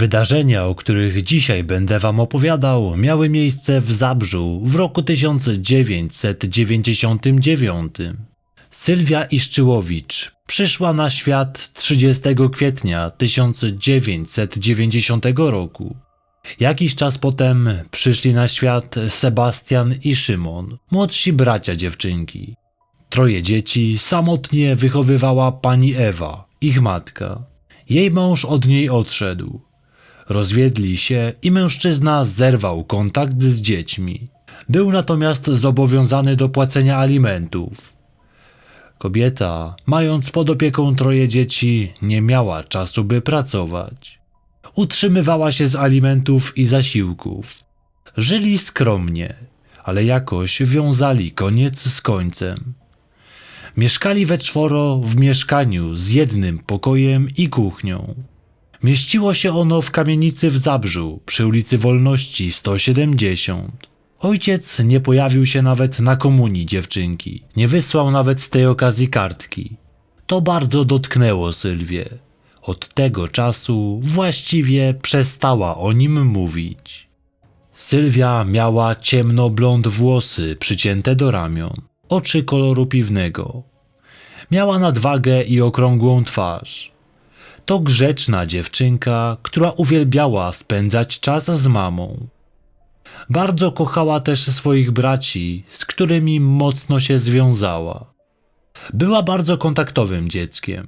Wydarzenia, o których dzisiaj będę wam opowiadał, miały miejsce w Zabrzu w roku 1999. Sylwia Iszczyłowicz przyszła na świat 30 kwietnia 1990 roku. Jakiś czas potem przyszli na świat Sebastian i Szymon, młodsi bracia dziewczynki. Troje dzieci samotnie wychowywała pani Ewa, ich matka. Jej mąż od niej odszedł. Rozwiedli się i mężczyzna zerwał kontakt z dziećmi. Był natomiast zobowiązany do płacenia alimentów. Kobieta, mając pod opieką troje dzieci, nie miała czasu, by pracować. Utrzymywała się z alimentów i zasiłków. Żyli skromnie, ale jakoś wiązali koniec z końcem. Mieszkali we czworo w mieszkaniu z jednym pokojem i kuchnią. Mieściło się ono w kamienicy w Zabrzu przy ulicy Wolności 170. Ojciec nie pojawił się nawet na komunii dziewczynki, nie wysłał nawet z tej okazji kartki. To bardzo dotknęło Sylwię. Od tego czasu właściwie przestała o nim mówić. Sylwia miała ciemno-blond włosy przycięte do ramion, oczy koloru piwnego. Miała nadwagę i okrągłą twarz. To grzeczna dziewczynka, która uwielbiała spędzać czas z mamą. Bardzo kochała też swoich braci, z którymi mocno się związała. Była bardzo kontaktowym dzieckiem.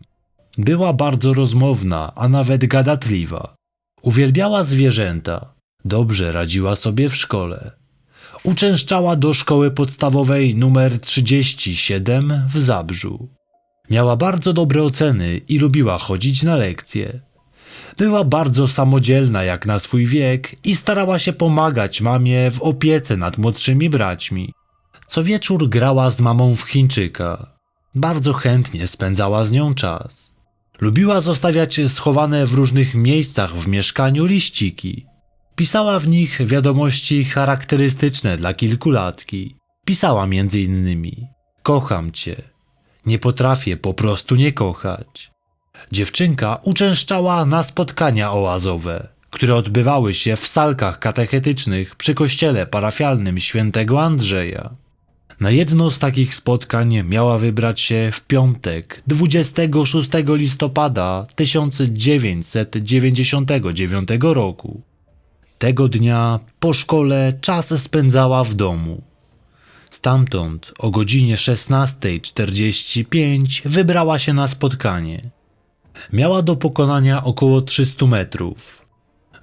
Była bardzo rozmowna, a nawet gadatliwa. Uwielbiała zwierzęta. Dobrze radziła sobie w szkole. Uczęszczała do szkoły podstawowej numer 37 w Zabrzu. Miała bardzo dobre oceny i lubiła chodzić na lekcje. Była bardzo samodzielna jak na swój wiek i starała się pomagać mamie w opiece nad młodszymi braćmi. Co wieczór grała z mamą w Chińczyka. Bardzo chętnie spędzała z nią czas. Lubiła zostawiać schowane w różnych miejscach w mieszkaniu liściki. Pisała w nich wiadomości charakterystyczne dla kilkulatki. Pisała między innymi: Kocham cię. Nie potrafię po prostu nie kochać. Dziewczynka uczęszczała na spotkania oazowe, które odbywały się w salkach katechetycznych przy kościele parafialnym świętego Andrzeja. Na jedno z takich spotkań miała wybrać się w piątek 26 listopada 1999 roku. Tego dnia po szkole czas spędzała w domu. Stamtąd o godzinie 16.45 wybrała się na spotkanie. Miała do pokonania około 300 metrów.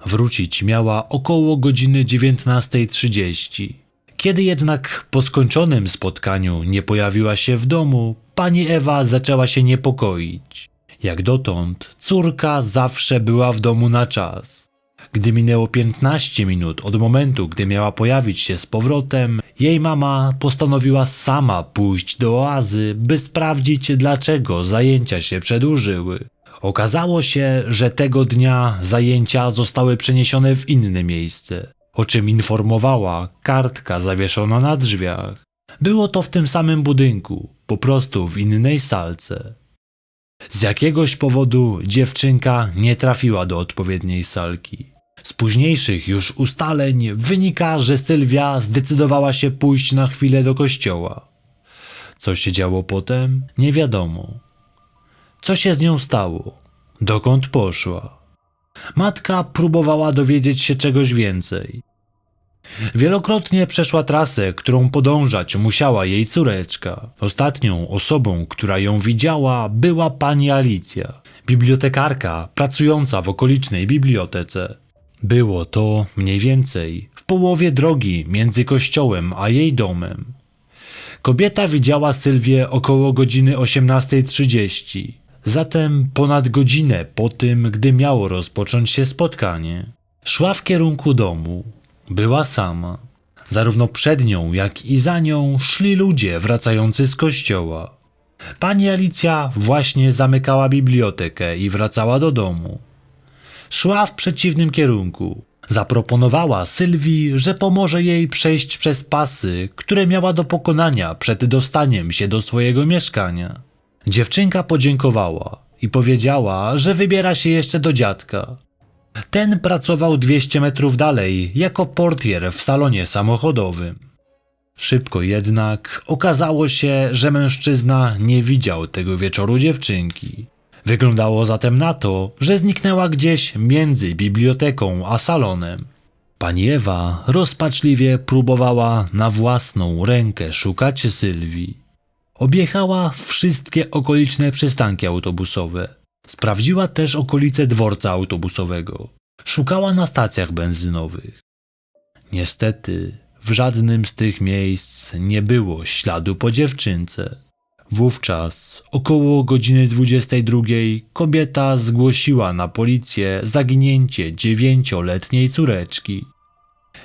Wrócić miała około godziny 19.30. Kiedy jednak po skończonym spotkaniu nie pojawiła się w domu, pani Ewa zaczęła się niepokoić. Jak dotąd córka zawsze była w domu na czas. Gdy minęło 15 minut od momentu, gdy miała pojawić się z powrotem, jej mama postanowiła sama pójść do oazy, by sprawdzić, dlaczego zajęcia się przedłużyły. Okazało się, że tego dnia zajęcia zostały przeniesione w inne miejsce, o czym informowała kartka zawieszona na drzwiach. Było to w tym samym budynku, po prostu w innej salce. Z jakiegoś powodu dziewczynka nie trafiła do odpowiedniej salki. Z późniejszych już ustaleń wynika, że Sylwia zdecydowała się pójść na chwilę do kościoła. Co się działo potem, nie wiadomo. Co się z nią stało? Dokąd poszła? Matka próbowała dowiedzieć się czegoś więcej. Wielokrotnie przeszła trasę, którą podążać musiała jej córeczka. Ostatnią osobą, która ją widziała, była pani Alicja, bibliotekarka pracująca w okolicznej bibliotece. Było to mniej więcej w połowie drogi między kościołem a jej domem. Kobieta widziała Sylwię około godziny 18.30, zatem ponad godzinę po tym, gdy miało rozpocząć się spotkanie. Szła w kierunku domu. Była sama. Zarówno przed nią, jak i za nią szli ludzie wracający z kościoła. Pani Alicja właśnie zamykała bibliotekę i wracała do domu. Szła w przeciwnym kierunku. Zaproponowała Sylwii, że pomoże jej przejść przez pasy, które miała do pokonania przed dostaniem się do swojego mieszkania. Dziewczynka podziękowała i powiedziała, że wybiera się jeszcze do dziadka. Ten pracował 200 metrów dalej jako portier w salonie samochodowym. Szybko jednak okazało się, że mężczyzna nie widział tego wieczoru dziewczynki. Wyglądało zatem na to, że zniknęła gdzieś między biblioteką a salonem. Pani Ewa rozpaczliwie próbowała na własną rękę szukać Sylwii. Objechała wszystkie okoliczne przystanki autobusowe. Sprawdziła też okolice dworca autobusowego. Szukała na stacjach benzynowych. Niestety, w żadnym z tych miejsc nie było śladu po dziewczynce. Wówczas, około godziny 22, kobieta zgłosiła na policję zaginięcie dziewięcioletniej córeczki.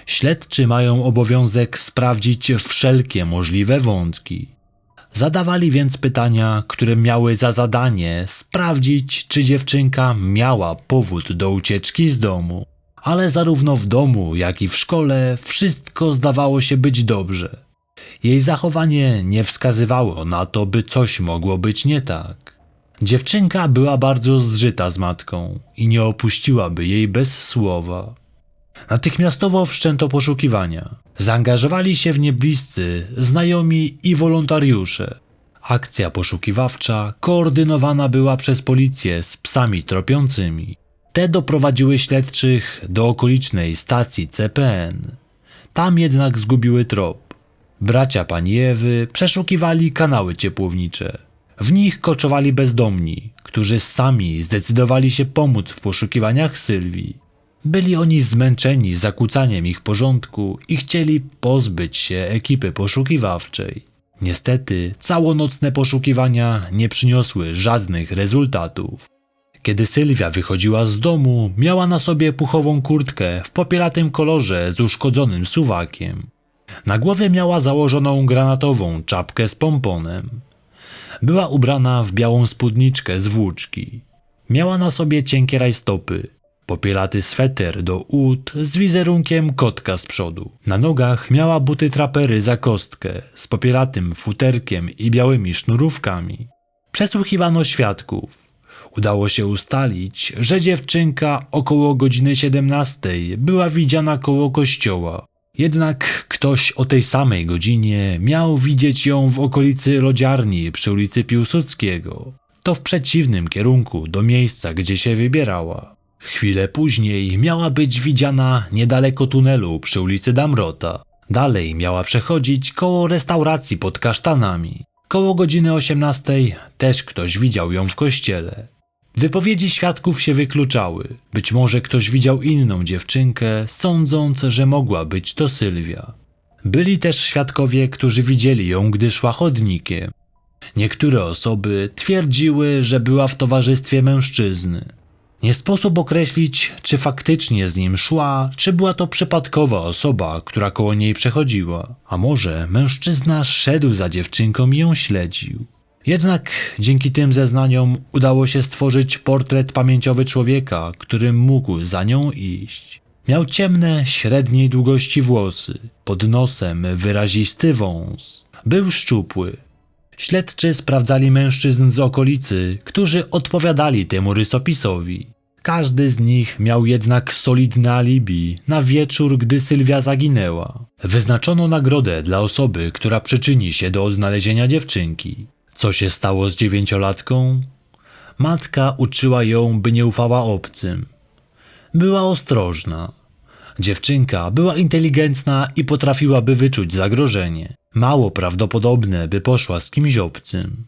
Śledczy mają obowiązek sprawdzić wszelkie możliwe wątki. Zadawali więc pytania, które miały za zadanie sprawdzić, czy dziewczynka miała powód do ucieczki z domu. Ale zarówno w domu, jak i w szkole wszystko zdawało się być dobrze. Jej zachowanie nie wskazywało na to, by coś mogło być nie tak. Dziewczynka była bardzo zżyta z matką i nie opuściłaby jej bez słowa. Natychmiastowo wszczęto poszukiwania. Zaangażowali się w nie bliscy, znajomi i wolontariusze. Akcja poszukiwawcza koordynowana była przez policję z psami tropiącymi. Te doprowadziły śledczych do okolicznej stacji CPN. Tam jednak zgubiły trop. Bracia pani Ewy przeszukiwali kanały ciepłownicze. W nich koczowali bezdomni, którzy sami zdecydowali się pomóc w poszukiwaniach Sylwii. Byli oni zmęczeni zakłócaniem ich porządku i chcieli pozbyć się ekipy poszukiwawczej. Niestety, całonocne poszukiwania nie przyniosły żadnych rezultatów. Kiedy Sylwia wychodziła z domu, miała na sobie puchową kurtkę w popielatym kolorze z uszkodzonym suwakiem. Na głowie miała założoną granatową czapkę z pomponem. Była ubrana w białą spódniczkę z włóczki. Miała na sobie cienkie rajstopy, Popielaty sweter do ud z wizerunkiem kotka z przodu. Na nogach miała buty trapery za kostkę z popielatym futerkiem i białymi sznurówkami. Przesłuchiwano świadków. Udało się ustalić, że dziewczynka około godziny 17 była widziana koło kościoła. Jednak ktoś o tej samej godzinie miał widzieć ją w okolicy lodziarni przy ulicy Piłsudskiego. To w przeciwnym kierunku do miejsca, gdzie się wybierała. Chwilę później miała być widziana niedaleko tunelu przy ulicy Damrota. Dalej miała przechodzić koło restauracji pod kasztanami. Koło godziny 18 też ktoś widział ją w kościele. Wypowiedzi świadków się wykluczały. Być może ktoś widział inną dziewczynkę, sądząc, że mogła być to Sylwia. Byli też świadkowie, którzy widzieli ją, gdy szła chodnikiem. Niektóre osoby twierdziły, że była w towarzystwie mężczyzny. Nie sposób określić, czy faktycznie z nim szła, czy była to przypadkowa osoba, która koło niej przechodziła. A może mężczyzna szedł za dziewczynką i ją śledził. Jednak dzięki tym zeznaniom udało się stworzyć portret pamięciowy człowieka, który mógł za nią iść. Miał ciemne, średniej długości włosy, pod nosem wyrazisty wąs. Był szczupły, Śledczy sprawdzali mężczyzn z okolicy, którzy odpowiadali temu rysopisowi. Każdy z nich miał jednak solidne alibi na wieczór, gdy Sylwia zaginęła. Wyznaczono nagrodę dla osoby, która przyczyni się do odnalezienia dziewczynki. Co się stało z dziewięciolatką? Matka uczyła ją, by nie ufała obcym. Była ostrożna. Dziewczynka była inteligentna i potrafiłaby wyczuć zagrożenie. Mało prawdopodobne, by poszła z kimś obcym.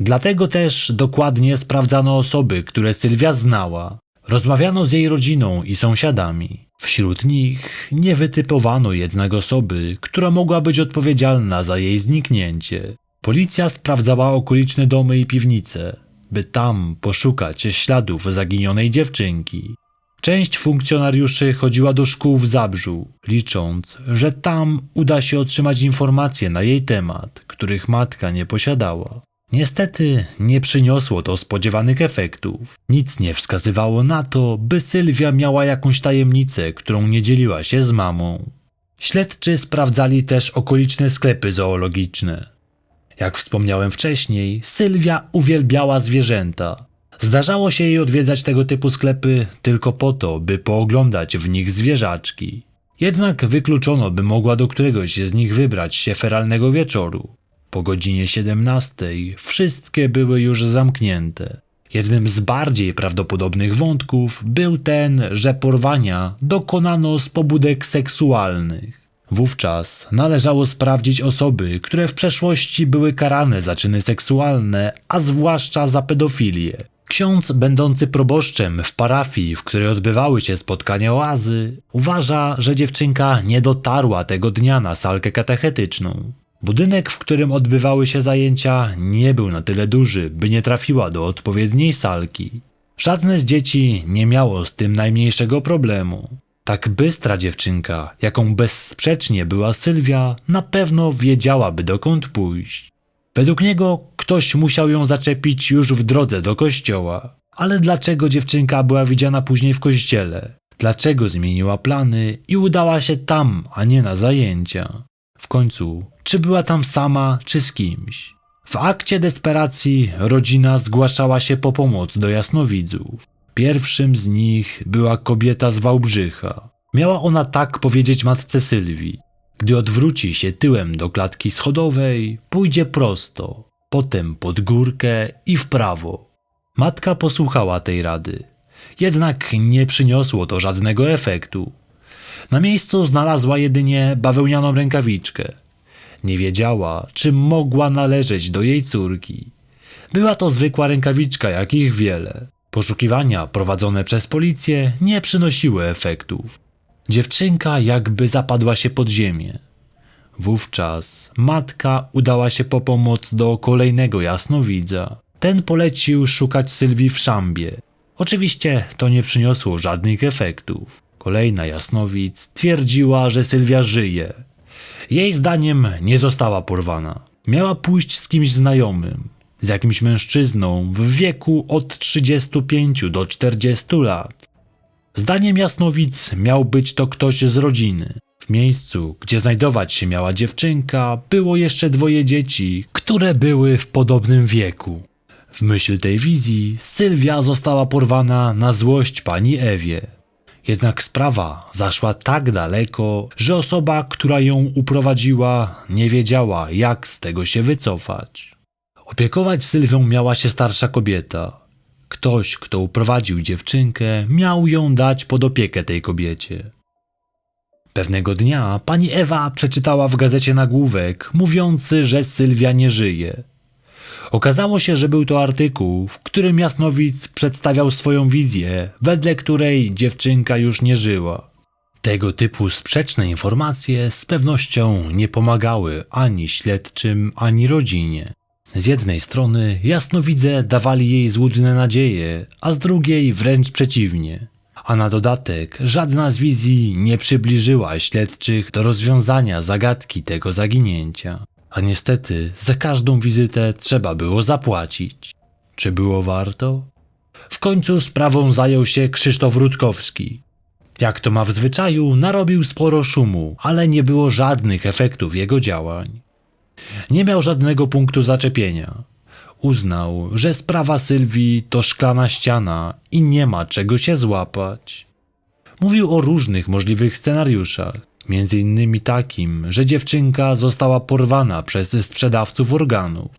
Dlatego też dokładnie sprawdzano osoby, które Sylwia znała. Rozmawiano z jej rodziną i sąsiadami. Wśród nich nie wytypowano jednak osoby, która mogła być odpowiedzialna za jej zniknięcie. Policja sprawdzała okoliczne domy i piwnice, by tam poszukać śladów zaginionej dziewczynki. Część funkcjonariuszy chodziła do szkół w Zabrzu, licząc, że tam uda się otrzymać informacje na jej temat, których matka nie posiadała. Niestety nie przyniosło to spodziewanych efektów. Nic nie wskazywało na to, by Sylwia miała jakąś tajemnicę, którą nie dzieliła się z mamą. Śledczy sprawdzali też okoliczne sklepy zoologiczne. Jak wspomniałem wcześniej, Sylwia uwielbiała zwierzęta. Zdarzało się jej odwiedzać tego typu sklepy tylko po to, by pooglądać w nich zwierzaczki. Jednak wykluczono, by mogła do któregoś z nich wybrać się feralnego wieczoru. Po godzinie 17 wszystkie były już zamknięte. Jednym z bardziej prawdopodobnych wątków był ten, że porwania dokonano z pobudek seksualnych. Wówczas należało sprawdzić osoby, które w przeszłości były karane za czyny seksualne, a zwłaszcza za pedofilię. Ksiądz, będący proboszczem w parafii, w której odbywały się spotkania oazy, uważa, że dziewczynka nie dotarła tego dnia na salkę katechetyczną. Budynek, w którym odbywały się zajęcia, nie był na tyle duży, by nie trafiła do odpowiedniej salki. Żadne z dzieci nie miało z tym najmniejszego problemu. Tak bystra dziewczynka, jaką bezsprzecznie była Sylwia, na pewno wiedziałaby dokąd pójść. Według niego ktoś musiał ją zaczepić już w drodze do kościoła. Ale dlaczego dziewczynka była widziana później w kościele? Dlaczego zmieniła plany i udała się tam, a nie na zajęcia? W końcu, czy była tam sama, czy z kimś? W akcie desperacji rodzina zgłaszała się po pomoc do jasnowidzów. Pierwszym z nich była kobieta z Wałbrzycha. Miała ona tak powiedzieć matce Sylwii. Gdy odwróci się tyłem do klatki schodowej, pójdzie prosto, potem pod górkę i w prawo. Matka posłuchała tej rady. Jednak nie przyniosło to żadnego efektu. Na miejscu znalazła jedynie bawełnianą rękawiczkę. Nie wiedziała, czy mogła należeć do jej córki. Była to zwykła rękawiczka, jakich wiele. Poszukiwania prowadzone przez policję nie przynosiły efektów. Dziewczynka jakby zapadła się pod ziemię. Wówczas matka udała się po pomoc do kolejnego jasnowidza. Ten polecił szukać Sylwii w szambie. Oczywiście to nie przyniosło żadnych efektów. Kolejna jasnowidz twierdziła, że Sylwia żyje. Jej zdaniem nie została porwana. Miała pójść z kimś znajomym, z jakimś mężczyzną w wieku od 35 do 40 lat. Zdaniem jasnowic miał być to ktoś z rodziny. W miejscu, gdzie znajdować się miała dziewczynka, było jeszcze dwoje dzieci, które były w podobnym wieku. W myśl tej wizji Sylwia została porwana na złość pani Ewie. Jednak sprawa zaszła tak daleko, że osoba, która ją uprowadziła, nie wiedziała, jak z tego się wycofać. Opiekować Sylwią miała się starsza kobieta. Ktoś, kto uprowadził dziewczynkę, miał ją dać pod opiekę tej kobiecie. Pewnego dnia pani Ewa przeczytała w gazecie nagłówek mówiący, że Sylwia nie żyje. Okazało się, że był to artykuł, w którym Jasnowic przedstawiał swoją wizję, wedle której dziewczynka już nie żyła. Tego typu sprzeczne informacje z pewnością nie pomagały ani śledczym, ani rodzinie. Z jednej strony jasnowidze dawali jej złudne nadzieje, a z drugiej wręcz przeciwnie. A na dodatek żadna z wizji nie przybliżyła śledczych do rozwiązania zagadki tego zaginięcia. A niestety za każdą wizytę trzeba było zapłacić. Czy było warto? W końcu sprawą zajął się Krzysztof Rutkowski. Jak to ma w zwyczaju, narobił sporo szumu, ale nie było żadnych efektów jego działań. Nie miał żadnego punktu zaczepienia. Uznał, że sprawa Sylwii to szklana ściana i nie ma czego się złapać. Mówił o różnych możliwych scenariuszach, między innymi takim, że dziewczynka została porwana przez sprzedawców organów.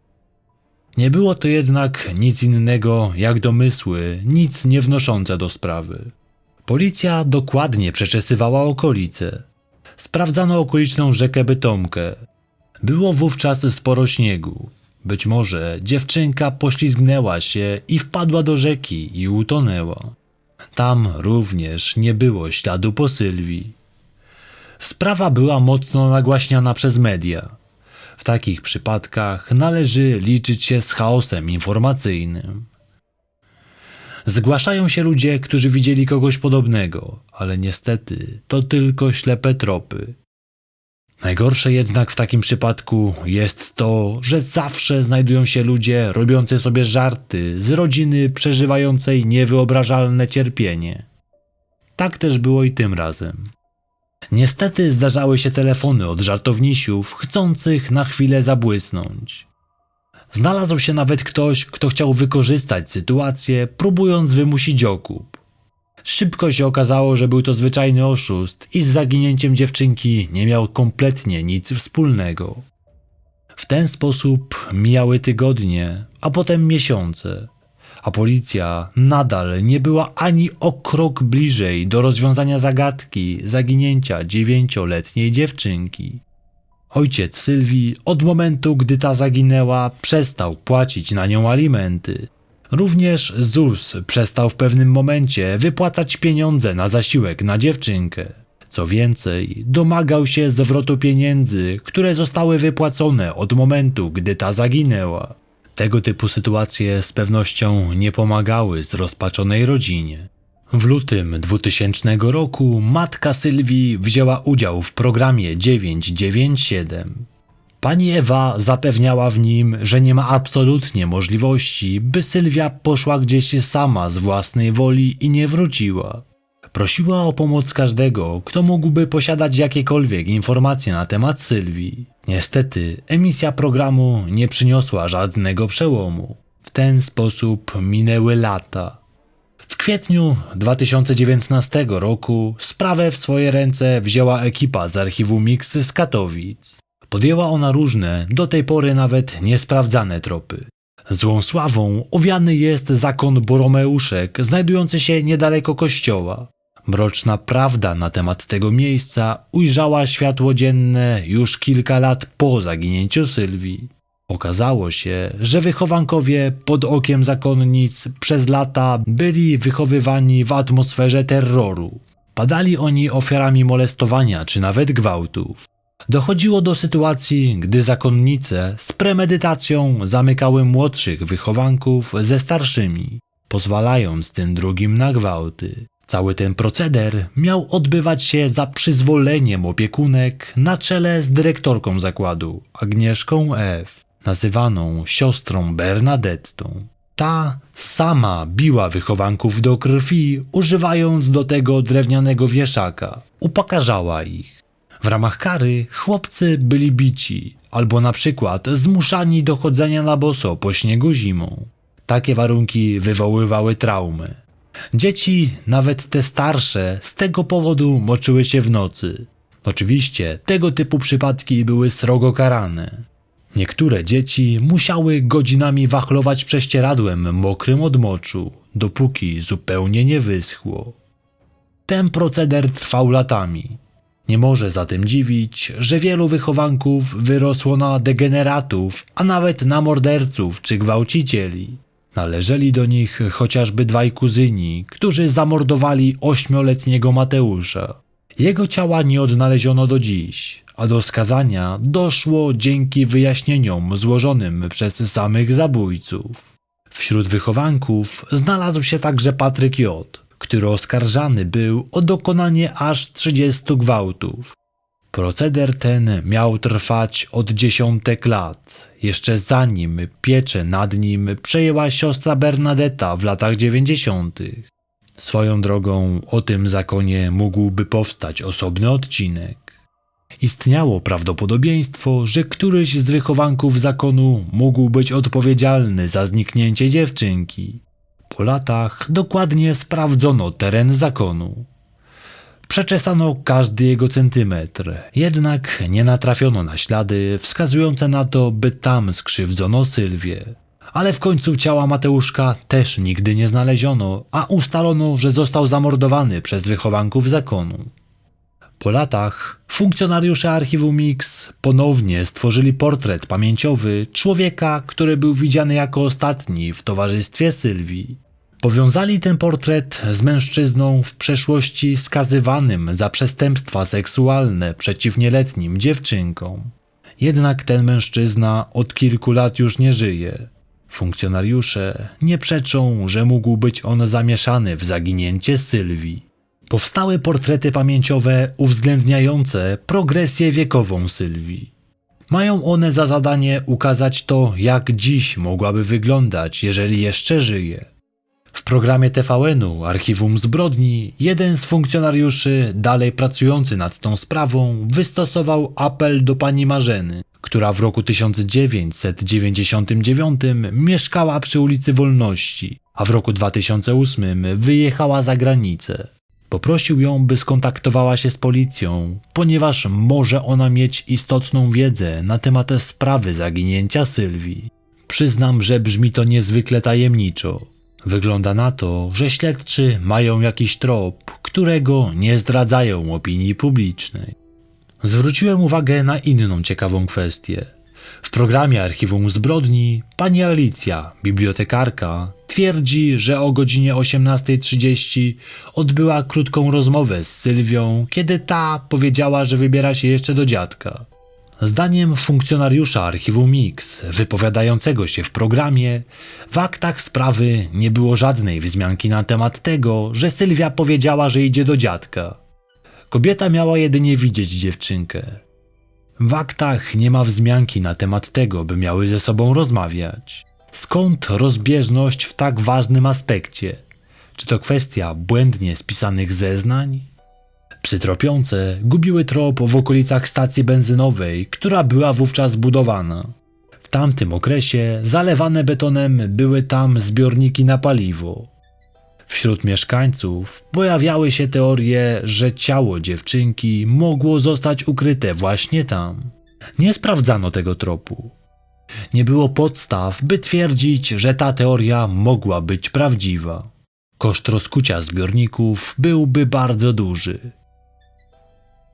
Nie było to jednak nic innego jak domysły, nic nie wnoszące do sprawy. Policja dokładnie przeczesywała okolice. Sprawdzano okoliczną rzekę Bytomkę, było wówczas sporo śniegu. Być może dziewczynka poślizgnęła się i wpadła do rzeki i utonęła. Tam również nie było śladu po Sylwii. Sprawa była mocno nagłaśniana przez media. W takich przypadkach należy liczyć się z chaosem informacyjnym. Zgłaszają się ludzie, którzy widzieli kogoś podobnego, ale niestety to tylko ślepe tropy. Najgorsze jednak w takim przypadku jest to, że zawsze znajdują się ludzie robiący sobie żarty z rodziny przeżywającej niewyobrażalne cierpienie. Tak też było i tym razem. Niestety zdarzały się telefony od żartownisiów chcących na chwilę zabłysnąć. Znalazł się nawet ktoś, kto chciał wykorzystać sytuację, próbując wymusić okup. Szybko się okazało, że był to zwyczajny oszust i z zaginięciem dziewczynki nie miał kompletnie nic wspólnego. W ten sposób mijały tygodnie, a potem miesiące, a policja nadal nie była ani o krok bliżej do rozwiązania zagadki zaginięcia dziewięcioletniej dziewczynki. Ojciec Sylwii od momentu, gdy ta zaginęła, przestał płacić na nią alimenty. Również ZUS przestał w pewnym momencie wypłacać pieniądze na zasiłek na dziewczynkę. Co więcej, domagał się zwrotu pieniędzy, które zostały wypłacone od momentu, gdy ta zaginęła. Tego typu sytuacje z pewnością nie pomagały zrozpaczonej rodzinie. W lutym 2000 roku matka Sylwii wzięła udział w programie 997. Pani Ewa zapewniała w nim, że nie ma absolutnie możliwości, by Sylwia poszła gdzieś sama z własnej woli i nie wróciła. Prosiła o pomoc każdego, kto mógłby posiadać jakiekolwiek informacje na temat Sylwii. Niestety, emisja programu nie przyniosła żadnego przełomu. W ten sposób minęły lata. W kwietniu 2019 roku sprawę w swoje ręce wzięła ekipa z archiwum Mix z Katowic. Podjęła ona różne, do tej pory nawet niesprawdzane tropy. Złą sławą owiany jest zakon Boromeuszek, znajdujący się niedaleko kościoła. Mroczna prawda na temat tego miejsca ujrzała światło dzienne już kilka lat po zaginięciu Sylwii. Okazało się, że wychowankowie pod okiem zakonnic przez lata byli wychowywani w atmosferze terroru. Padali oni ofiarami molestowania czy nawet gwałtów. Dochodziło do sytuacji, gdy zakonnice z premedytacją zamykały młodszych wychowanków ze starszymi, pozwalając tym drugim na gwałty. Cały ten proceder miał odbywać się za przyzwoleniem opiekunek na czele z dyrektorką zakładu, Agnieszką F., nazywaną siostrą Bernadettą. Ta sama biła wychowanków do krwi, używając do tego drewnianego wieszaka. Upokarzała ich. W ramach kary chłopcy byli bici, albo na przykład zmuszani do chodzenia na boso po śniegu zimą. Takie warunki wywoływały traumy. Dzieci, nawet te starsze, z tego powodu moczyły się w nocy. Oczywiście tego typu przypadki były srogo karane. Niektóre dzieci musiały godzinami wachlować prześcieradłem mokrym od moczu, dopóki zupełnie nie wyschło. Ten proceder trwał latami. Nie może zatem dziwić, że wielu wychowanków wyrosło na degeneratów, a nawet na morderców czy gwałcicieli. Należeli do nich chociażby dwaj kuzyni, którzy zamordowali ośmioletniego Mateusza. Jego ciała nie odnaleziono do dziś, a do skazania doszło dzięki wyjaśnieniom złożonym przez samych zabójców. Wśród wychowanków znalazł się także Patryk J., który oskarżany był o dokonanie aż 30 gwałtów. Proceder ten miał trwać od dziesiątek lat, jeszcze zanim pieczę nad nim przejęła siostra Bernadetta w latach dziewięćdziesiątych. Swoją drogą o tym zakonie mógłby powstać osobny odcinek. Istniało prawdopodobieństwo, że któryś z wychowanków zakonu mógł być odpowiedzialny za zniknięcie dziewczynki. Po latach dokładnie sprawdzono teren zakonu. Przeczesano każdy jego centymetr, jednak nie natrafiono na ślady wskazujące na to, by tam skrzywdzono Sylwię. Ale w końcu ciała Mateuszka też nigdy nie znaleziono, a ustalono, że został zamordowany przez wychowanków zakonu. Po latach funkcjonariusze archiwum Mix ponownie stworzyli portret pamięciowy człowieka, który był widziany jako ostatni w towarzystwie Sylwii. Powiązali ten portret z mężczyzną w przeszłości skazywanym za przestępstwa seksualne przeciw nieletnim dziewczynkom. Jednak ten mężczyzna od kilku lat już nie żyje. Funkcjonariusze nie przeczą, że mógł być on zamieszany w zaginięcie Sylwii. Powstały portrety pamięciowe uwzględniające progresję wiekową Sylwii. Mają one za zadanie ukazać to, jak dziś mogłaby wyglądać, jeżeli jeszcze żyje. W programie TVN-u Archiwum Zbrodni jeden z funkcjonariuszy dalej pracujący nad tą sprawą wystosował apel do pani Marzeny, która w roku 1999 mieszkała przy ulicy Wolności, a w roku 2008 wyjechała za granicę. Poprosił ją, by skontaktowała się z policją, ponieważ może ona mieć istotną wiedzę na temat sprawy zaginięcia Sylwii. Przyznam, że brzmi to niezwykle tajemniczo. Wygląda na to, że śledczy mają jakiś trop, którego nie zdradzają opinii publicznej. Zwróciłem uwagę na inną ciekawą kwestię. W programie Archiwum Zbrodni pani Alicja, bibliotekarka, twierdzi, że o godzinie 18.30 odbyła krótką rozmowę z Sylwią, kiedy ta powiedziała, że wybiera się jeszcze do dziadka. Zdaniem funkcjonariusza archiwum Mix, wypowiadającego się w programie, w aktach sprawy nie było żadnej wzmianki na temat tego, że Sylwia powiedziała, że idzie do dziadka. Kobieta miała jedynie widzieć dziewczynkę. W aktach nie ma wzmianki na temat tego, by miały ze sobą rozmawiać. Skąd rozbieżność w tak ważnym aspekcie? Czy to kwestia błędnie spisanych zeznań? Psy tropiące gubiły trop w okolicach stacji benzynowej, która była wówczas budowana. W tamtym okresie zalewane betonem były tam zbiorniki na paliwo. Wśród mieszkańców pojawiały się teorie, że ciało dziewczynki mogło zostać ukryte właśnie tam. Nie sprawdzano tego tropu. Nie było podstaw, by twierdzić, że ta teoria mogła być prawdziwa. Koszt rozkucia zbiorników byłby bardzo duży.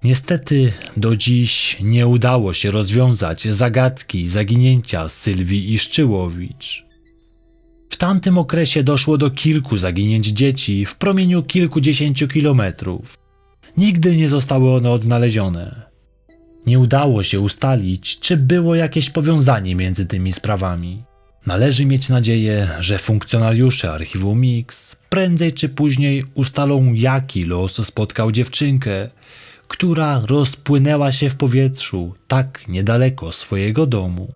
Niestety do dziś nie udało się rozwiązać zagadki zaginięcia Sylwii Iszczyłowicz. W tamtym okresie doszło do kilku zaginięć dzieci w promieniu kilkudziesięciu kilometrów. Nigdy nie zostały one odnalezione. Nie udało się ustalić, czy było jakieś powiązanie między tymi sprawami. Należy mieć nadzieję, że funkcjonariusze archiwum Mix prędzej czy później ustalą, jaki los spotkał dziewczynkę, która rozpłynęła się w powietrzu tak niedaleko swojego domu.